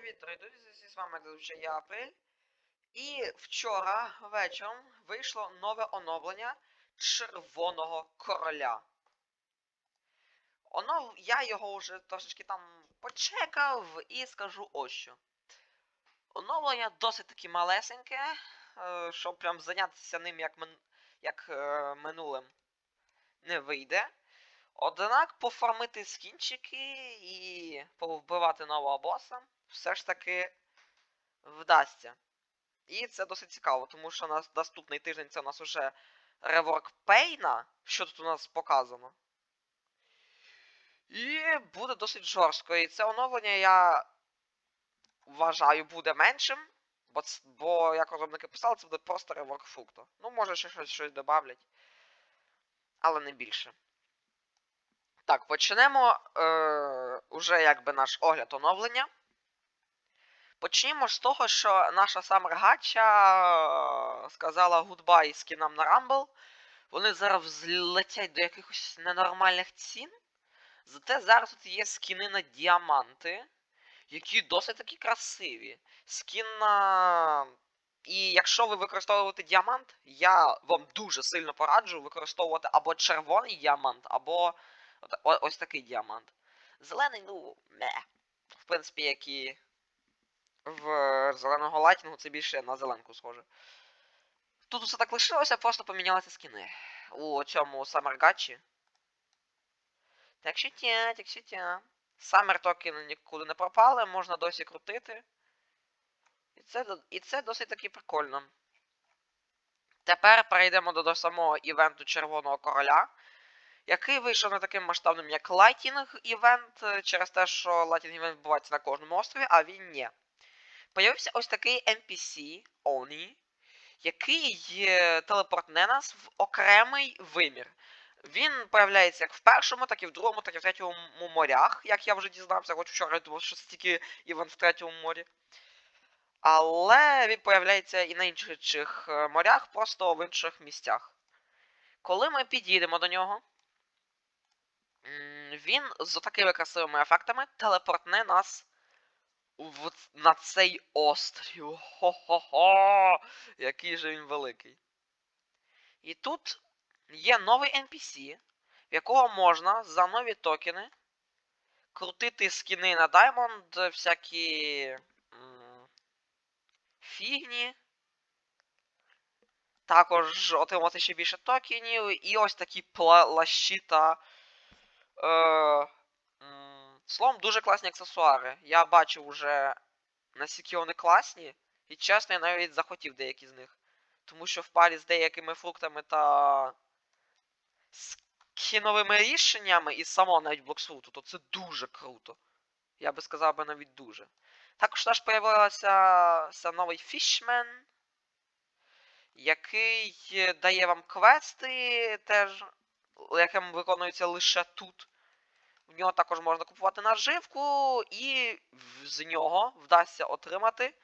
Привіт, друзі, з вами зазвичай я Апрель. І вчора вечором вийшло нове оновлення Червоного Короля. Онов... Я його вже трошечки там почекав і скажу ось що. Оновлення досить таки малесеньке, е, щоб прям зайнятися ним як, мин... як е, минулим не вийде. Однак пофармити скінчики і повбивати нового боса все ж таки вдасться. І це досить цікаво, тому що на наступний тиждень це у нас уже реворк Пейна, що тут у нас показано. І буде досить жорстко. І це оновлення я вважаю буде меншим. Бо, бо як розробники писали, це буде просто реворк фрукту. Ну, може ще щось, щось додавлять. Але не більше. Так, почнемо е, уже якби наш огляд оновлення. Почнімо з того, що наша Самер Гача е, сказала гудбай скінам на Rumble. Вони зараз взлетять до якихось ненормальних цін. Зате зараз тут є скіни на діаманти, які досить таки красиві. Скін на. І якщо ви використовуєте діамант, я вам дуже сильно пораджу використовувати або червоний діамант, або ось такий діамант. Зелений, ну, ме. В принципі, як в е, зеленого лайтінгу, це більше на зеленку схоже. Тут усе так лишилося, просто помінялися скіни. У цьому Самергачі. Так що тя, так що тя. Саммер токени нікуди не пропали, можна досі крутити. І це, і це досить таки прикольно. Тепер перейдемо до, до самого івенту Червоного Короля який вийшов не таким масштабним, як Lightning івент, е, через те, що Lightning івент відбувається на кожному острові, а він ні. Появився ось такий NPC Oni, який телепортне нас в окремий вимір. Він появляється як в першому, так і в другому, так і в третьому морях, як я вже дізнався, хоч вчора я думав, що це тільки івент в третьому морі. Але він появляється і на інших е, морях, просто в інших місцях. Коли ми підійдемо до нього, Він з такими красивими ефектами телепортне нас в, на цей острів. Хо-хо-хо! Який же він великий. І тут є новий NPC, в якого можна за нові токени крутити скіни на Diamond, всякі фігні. Також отримати ще більше токенів, і ось такі плащі та Е, Словом, дуже класні аксесуари. Я бачив уже наскільки вони класні, і чесно, я навіть захотів деякі з них. Тому що в парі з деякими фруктами та скіновими рішеннями і само навіть блоксфруту, то це дуже круто. Я би сказав би навіть дуже. Також теж появилася новий фішмен, який е, дає вам квести, теж, яким виконуються лише тут. В нього також можна купувати наживку, і з нього вдасться отримати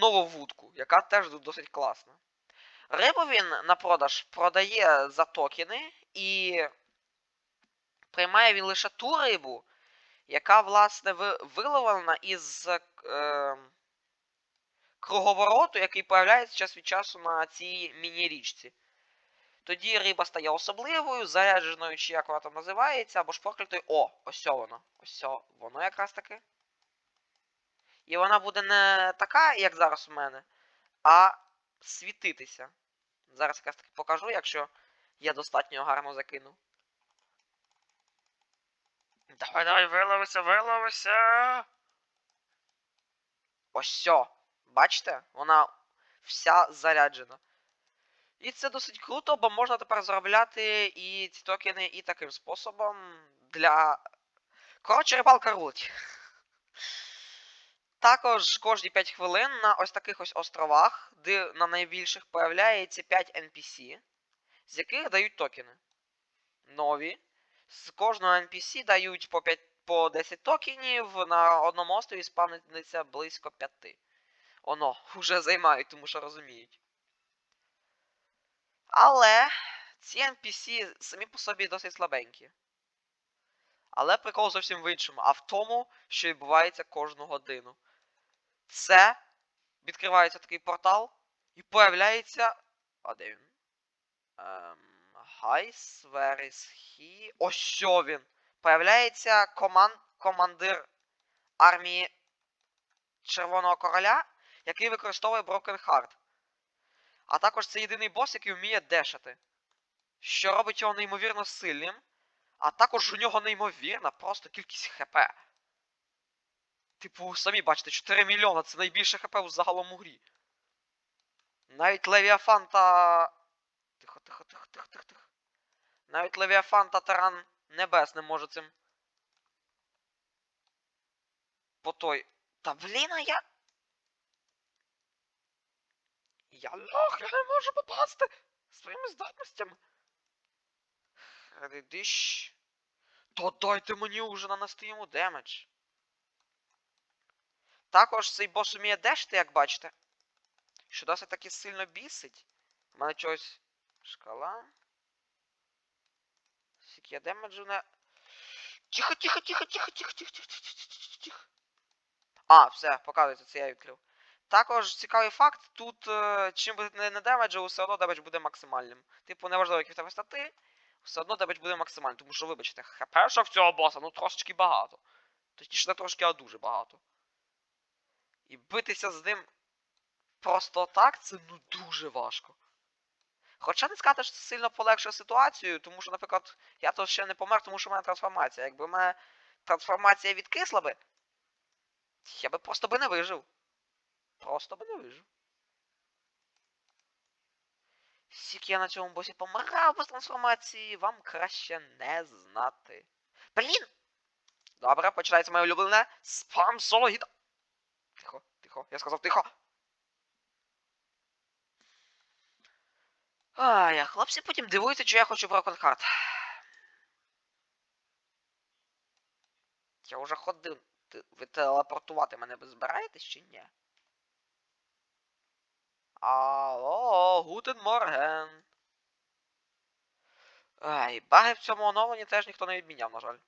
нову вудку, яка теж досить класна. Рибу він на продаж продає за токени, і приймає він лише ту рибу, яка, власне, виловлена із е, круговороту, який появляється час від часу на цій міні-річці. Тоді риба стає особливою, зарядженою, чи як вона там називається, або ж проклятою. О, ось воно. Ось воно якраз таки. І вона буде не така, як зараз у мене, а світитися. Зараз якраз таки покажу, якщо я достатньо гарно закину. Давай, давай, виловися, виловися. Ось. Бачите? Вона вся заряджена. І це досить круто, бо можна тепер заробляти і ці токени і таким способом для. Коротше, рибалка рулить. Також кожні 5 хвилин на ось таких ось островах, де на найбільших появляється 5 NPC, з яких дають токени. Нові. З кожного NPC дають по 5 по 10 токенів, на одному острові спавниться близько 5. Оно, вже займають, тому що розуміють. Але ці NPC самі по собі досить слабенькі. Але прикол зовсім в іншому, а в тому, що відбувається кожну годину. Це відкривається такий портал, і появляється. А де він? Ем, Гайс, he? Ось що він. Появляється коман... командир армії Червоного Короля, який використовує Broken Heart. А також це єдиний бос, який вміє дешати. Що робить його неймовірно сильним. А також у нього неймовірна просто кількість ХП. Типу, самі бачите, 4 мільйона це найбільше ХП у загалом у грі. Навіть Левіафан та. Тихо, тихо, тихо, тихо, тихо, тихо. Навіть Левіафан та Таран Небес не може цим. По той. Та блін, а я. Я лох, я не можу попасти своїми здатностями. Редиш. То дайте мені уже нанести йому демедж. Також цей бос уміє дешти, як бачите. Що досить таки сильно бісить. У мене чогось. Шкала. Скільки я демеджу не. Тихо, тихо, тихо, тихо, тихо, тихо, тихо, тихо, тихо. А, все, показується, це я відкрив. Також цікавий факт, тут е, чим би не, не все одно демедж буде максимальним. Типу, неважливо, які в тебе стати, все одно демедж буде максимальним. Тому що, вибачте, хпшок цього боса, ну трошечки багато. Точніше, не трошки, а дуже багато. І битися з ним просто так, це ну дуже важко. Хоча не сказати, що це сильно полегшує ситуацію, тому що, наприклад, я то ще не помер, тому що в мене трансформація. Якби в мене трансформація відкисла би, я би просто би не вижив. Просто би не вижив. Скільки я на цьому босі помирав без трансформації, вам краще не знати. Блін! Добре, починається моє улюблене спам соло. Тихо, тихо, я сказав тихо. Ай, а хлопці потім дивуються, що я хочу Broken Heart. Я вже ходив. Ви телепортувати мене збираєтесь чи ні? Алло, гутен морген. Ай, баги в цьому оновленні теж ніхто не відміняв, на жаль.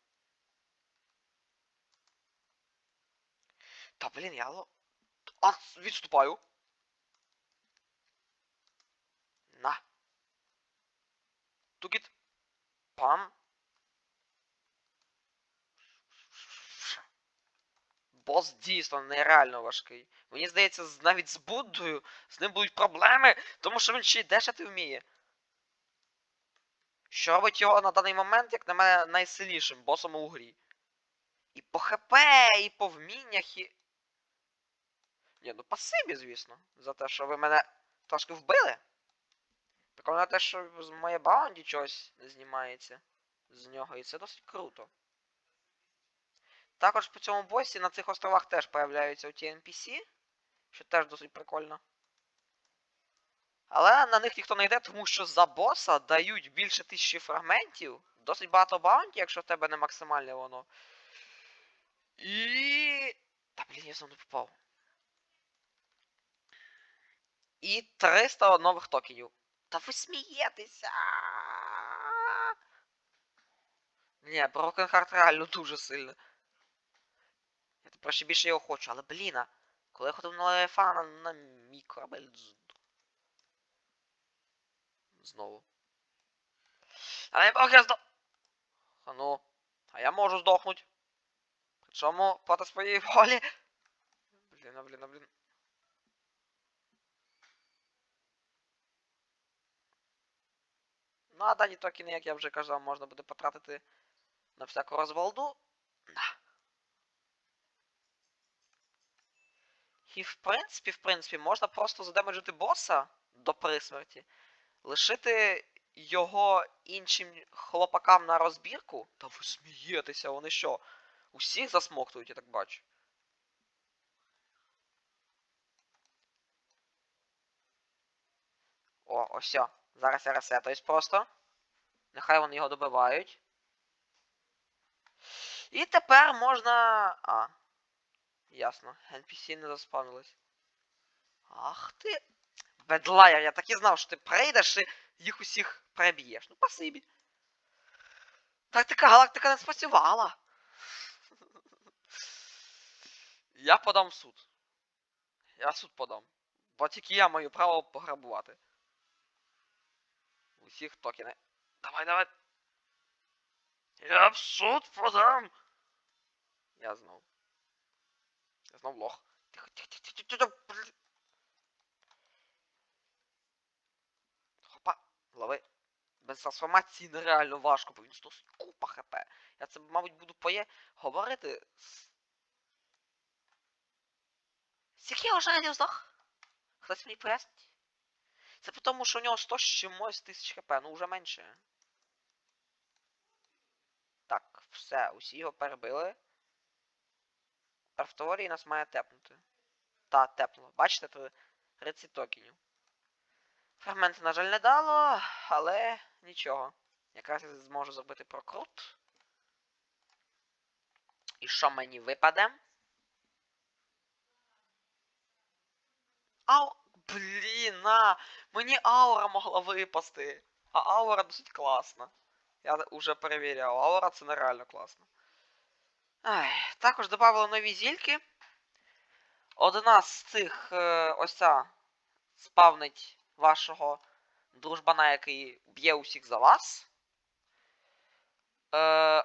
Та блін, я. А, відступаю. На. Тукіт. Пам. Бос дійсно нереально важкий. Мені здається, навіть з Буддою з ним будуть проблеми, тому що він ще й дешати вміє. Що робить його на даний момент, як на мене, найсильнішим босом у грі. І по ХП, і по вміннях, і. Ні, ну пасибі, звісно, за те, що ви мене трошки вбили. Прикольно те, що з моє баунді чогось не знімається з нього, і це досить круто. Також по цьому босі на цих островах теж появляються ті NPC, що теж досить прикольно. Але на них ніхто не йде, тому що за боса дають більше тисячі фрагментів, досить багато баунті, якщо в тебе не максимальне воно. І. Та блін, я знову не попав. І 300 нових токенів. Та ви смієтеся! Ні, Broken Heart реально дуже сильно. Я тепер ще більше його хочу, але блін, а коли я ходив на Лефана на мій корабель Знову. Але Бог я здох. А ну, а я можу здохнути. Причому проти своєї волі. Блін, а блін, а блін. Ну, а дані токени, як я вже казав, можна буде потратити на всяку розвалду. На. І в принципі, в принципі, можна просто задемеджити боса до присмерті, лишити його іншим хлопакам на розбірку. Та ви смієтеся, вони що? Усіх засмоктують, я так бачу. О, ось. Зараз я ресетуюсь просто. Нехай вони його добивають. І тепер можна. А. Ясно. NPC не заспавнились. Ах ти. Бедлайер, я так і знав, що ти прийдеш і їх усіх переб'єш. Ну, спасибі. Тактика галактика не спрацювала. Я подам в суд. Я суд подам. Бо тільки я маю право пограбувати. Усіх токени. Давай, давай. Я в суд подам. Я знов. Я знов лох. Тихо, тихо, тихо, тихо, тихо. Хопа, лови. Без трансформації нереально важко, бо він сто купа хп. Я це, мабуть, буду поє говорити. з- Скільки вже не здох? Хтось мені пояснить? Це тому, що у нього 100 з чимось тисяч хп, ну вже менше. Так, все, усі його перебили. Тепер в теорії нас має тепнути. Та, тепнуло. Бачите, то 30 токенів. Фрагменти, на жаль, не дало, але нічого. Якраз я зможу зробити прокрут. І що мені випаде? Ау! Блін, на! Мені аура могла випасти. А аура досить класна. Я вже перевіряв, аура це нереально класно. Ай, також додали нові зільки. Одна з цих е, ось ця спавнить вашого дружбана, який б'є усіх за вас. Е,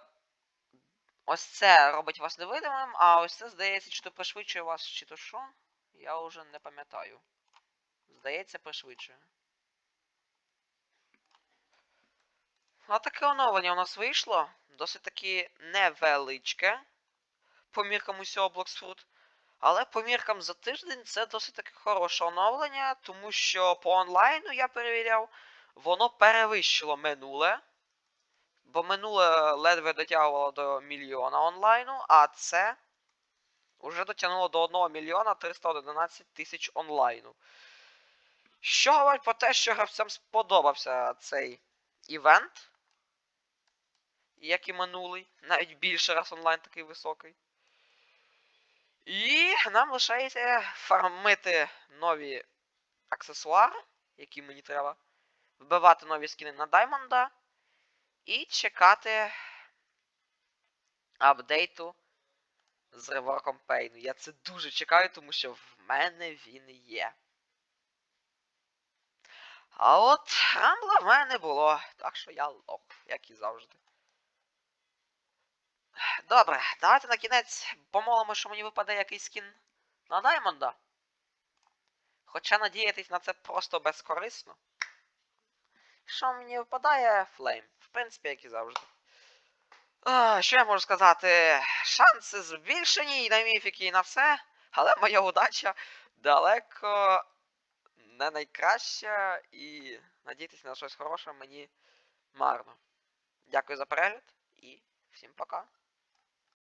ось це робить вас невидимим, а ось це, здається, чи то пришвидшує вас, чи то що. Я вже не пам'ятаю. Здається, пришвидшує. А таке оновлення у нас вийшло. Досить таки невеличке. По міркам усього Bloxfruit. Але по міркам за тиждень це досить таки хороше оновлення, тому що по онлайну я перевіряв, воно перевищило минуле. Бо минуле ледве дотягувало до мільйона онлайну, а це вже дотягнуло до 1 мільйона 311 тисяч онлайну. Що говорить про те, що гравцям сподобався цей івент, як і минулий, навіть більше раз онлайн такий високий. І нам лишається фармити нові аксесуари, які мені треба, вбивати нові скини на Даймонда і чекати апдейту з реворком Пейну. Я це дуже чекаю, тому що в мене він є. А от рамбла в мене було, так що я лох, як і завжди. Добре, давайте на кінець помолимо, що мені випаде якийсь скін на Даймонда. Хоча надіятись на це просто безкорисно. Що мені випадає флейм? В принципі, як і завжди. А, що я можу сказати? Шанси збільшені і на міфіки, і на все. Але моя удача далеко не найкраща і надіятися на щось хороше мені марно. Дякую за перегляд і всім пока.